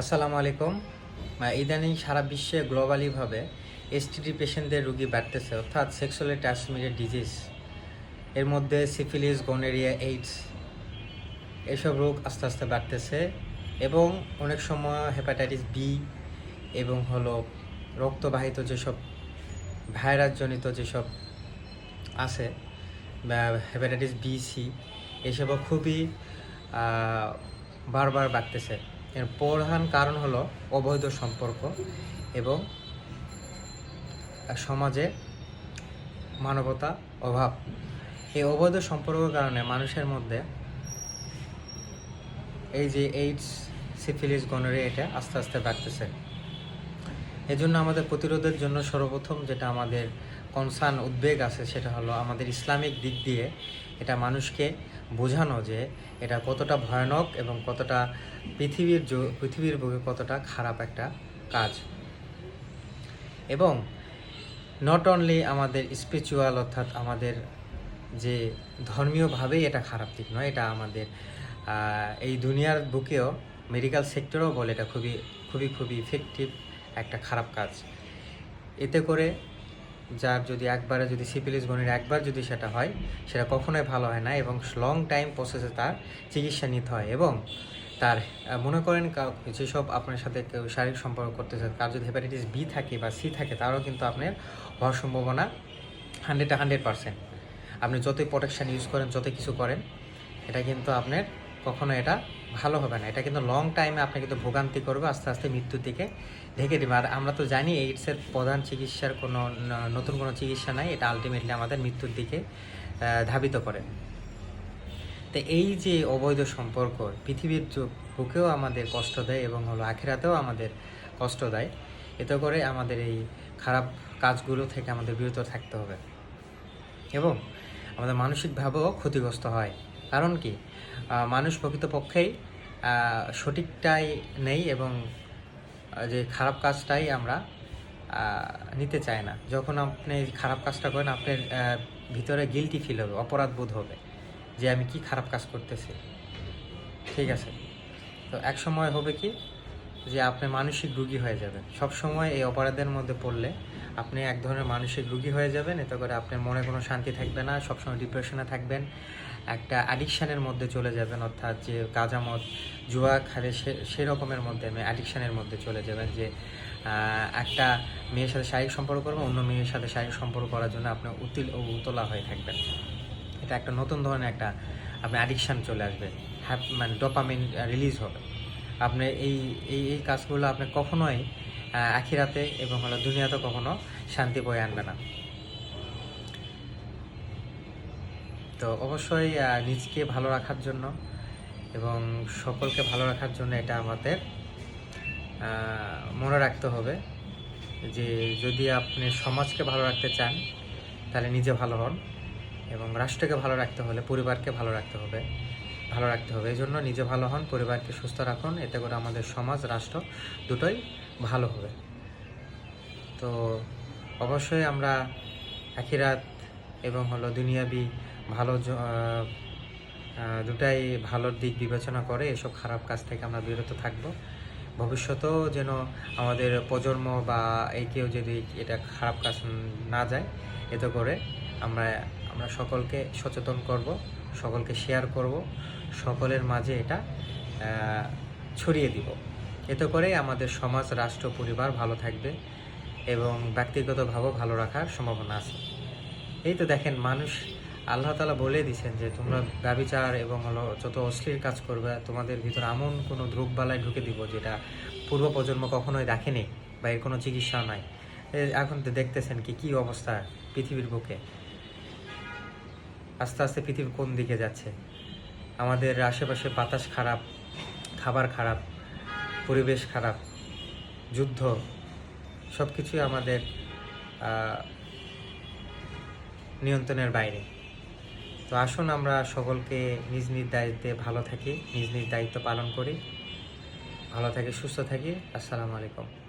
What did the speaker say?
আসসালামু আলাইকুম। ইদানিং সারা বিশ্বে গ্লোবালিভাবে এসটিডি পেশেন্টদের রুগী বাড়তেছে, অর্থাৎ সেক্সুয়ালি ট্রান্সমিটেড ডিজিজ এর মধ্যে সিফিলিস গনেরিয়া এইডস এসব রোগ আস্তে আস্তে বাড়তেছে এবং অনেক সময় হেপাটাইটিস বি এবং হলো রক্তবাহিত যেসব ভাইরাসজনিত যেসব আছে হেপাটাইটিস বি সি এসবও খুবই বারবার বাড়তেছে। এর প্রধান কারণ হলো অবৈধ সম্পর্ক এবং সমাজে মানবতা অভাব। এই অবৈধ সম্পর্কের কারণে মানুষের মধ্যে এই যে এইডস সিফিলিস গনরে এটা আস্তে আস্তে বাড়তেছে। এজন্য আমাদের প্রতিরোধের জন্য সর্বপ্রথম যেটা আমাদের কনসার্ন উদ্বেগ আছে সেটা হলো আমাদের ইসলামিক দিক দিয়ে এটা মানুষকে বোঝানো যে এটা কতটা ভয়ানক এবং কতটা পৃথিবীর পৃথিবীর বুকে কতটা খারাপ একটা কাজ। এবং নট অনলি আমাদের স্পিরিচুয়াল অর্থাৎ আমাদের যে ধর্মীয়ভাবেই এটা খারাপ দিক নয়, এটা আমাদের এই দুনিয়ার বুকেও মেডিকেল সেক্টরেও বলে এটা খুবই খুবই খুবই ইফেক্টিভ একটা খারাপ কাজ। এতে করে যার যদি একবারে যদি সিপিলিস গণির একবার যদি সেটা হয়, সেটা কখনোই ভালো হয় না এবং লং টাইম প্রসেসে তার চিকিৎসা নিতে হয় এবং তার মনে করেন যেসব আপনার সাথে কেউ শারীরিক সম্পর্ক করতেছে, তার যদি হেপাটাইটিস বি থাকে বা সি থাকে, তারও কিন্তু আপনার হওয়ার সম্ভাবনা হান্ড্রেড হান্ড্রেড পারসেন্ট আপনি যতই প্রোটেকশান ইউজ করেন যত কিছু করেন, এটা কিন্তু আপনার কখনো এটা ভালো হবে না। এটা কিন্তু লং টাইমে আপনি কিন্তু ভোগান্তি করবে, আস্তে আস্তে মৃত্যুর দিকে ঢেকে দেবে। আর আমরা তো জানি এইডসের প্রধান চিকিৎসার কোনো নতুন কোনো চিকিৎসা নাই। এটা আলটিমেটলি আমাদের মৃত্যুর দিকে ধাবিত করে। তো এই যে অবৈধ সম্পর্ক, পৃথিবীর বুকেও আমাদের কষ্ট দেয় এবং হলো আখেরাতেও আমাদের কষ্ট দেয়। এতে করে আমাদের এই খারাপ কাজগুলো থেকে আমাদের বিরত থাকতে হবে। এবং আমাদের মানসিকভাবেও ক্ষতিগ্রস্ত হয়। কারণ কি? মানুষ প্রকৃতপক্ষেই সঠিকটাই নেই এবং যে খারাপ কাজটাই আমরা নিতে চাই না। যখন আপনি খারাপ কাজটা করেন, আপনার ভিতরে গিলটি ফিল হবে, অপরাধ বোধ হবে, যে আমি কি খারাপ কাজ করতেছি। ঠিক আছে? তো এক সময় হবে কি যে আপনি মানসিক রুগী হয়ে যাবেন। সব সময় এই অপরাধের মধ্যে পড়লে আপনি এক ধরনের মানসিক রুগী হয়ে যাবেন। এতে করে আপনার মনে কোনো শান্তি থাকবে না, সবসময় ডিপ্রেশনে থাকবেন। একটা অ্যাডিকশানের মধ্যে চলে যাবেন, অর্থাৎ যে কাজামত জুয়া খাবে সে সেই রকমের মধ্যে অ্যাডিকশানের মধ্যে চলে যাবেন যে একটা মেয়ের সাথে শারীরিক সম্পর্ক করবেন, অন্য মেয়ের সাথে শারীরিক সম্পর্ক করার জন্য আপনি উতিল ও উতলা হয়ে থাকবেন। এটা একটা নতুন ধরনের একটা, আপনার অ্যাডিকশান চলে আসবে। হ্যাপ মানে ডোপামিন রিলিজ হবে। আপনি এই এই এই কাজগুলো আপনি কখনোই আখিরাতে এবং হলো দুনিয়াতে কখনো শান্তি বয়ে আনবে না। তো অবশ্যই নিজকে ভালো রাখার জন্য এবং সকলকে ভালো রাখার জন্য এটা আমাদের মনে রাখতে হবে যে যদি আপনি সমাজকে ভালো রাখতে চান, তাহলে নিজে ভালো হন এবং রাষ্ট্রকে ভালো রাখতে হলে পরিবারকে ভালো রাখতে হবে। ভালো রাখতে হবে। এই জন্য নিজে ভালো হন, পরিবারকে সুস্থ রাখুন। এতে করে আমাদের সমাজ, রাষ্ট্র দুটোই ভালো হবে। তো অবশ্যই আমরা আখিরাত এবং হলো দুনিয়াবি ভালো দুটাই ভালোর দিক বিবেচনা করে এসব খারাপ কাজ থেকে আমরা বিরত থাকব। ভবিষ্যতেও যেন আমাদের প্রজন্ম বা এই কেউ যদি এটা খারাপ কাজ না যায়, এতে করে আমরা আমরা সকলকে সচেতন করব, সকলকে শেয়ার করব, সকলের মাঝে এটা ছড়িয়ে দিব। এতে করে আমাদের সমাজ, রাষ্ট্র, পরিবার ভালো থাকবে এবং ব্যক্তিগতভাবেও ভালো রাখার সম্ভাবনা আছে। এই তো দেখেন, মানুষ আল্লাহ তালা বলে দিয়েছেন যে, তোমরা ব্যবিচার এবং হলো যত অশ্লীল কাজ করবে, তোমাদের ভিতর এমন কোনো দ্রব্যালয় ঢুকে দিব যেটা পূর্ব প্রজন্ম কখনোই দেখেনি বা এর কোনো চিকিৎসা নাই। এখন তো দেখতেছেন কি কি অবস্থা পৃথিবীর বুকে। আস্তে আস্তে পৃথিবী কোন দিকে যাচ্ছে? আমাদের আশেপাশে বাতাস খারাপ, খাবার খারাপ, পরিবেশ খারাপ, যুদ্ধ সব কিছুই আমাদের নিয়ন্ত্রণের বাইরে। তো আসুন আমরা সকলকে নিজ নিজ দায়িত্বে ভালো থাকি, নিজ নিজ দায়িত্ব পালন করি। ভালো থাকি, সুস্থ থাকি। আসসালামু আলাইকুম।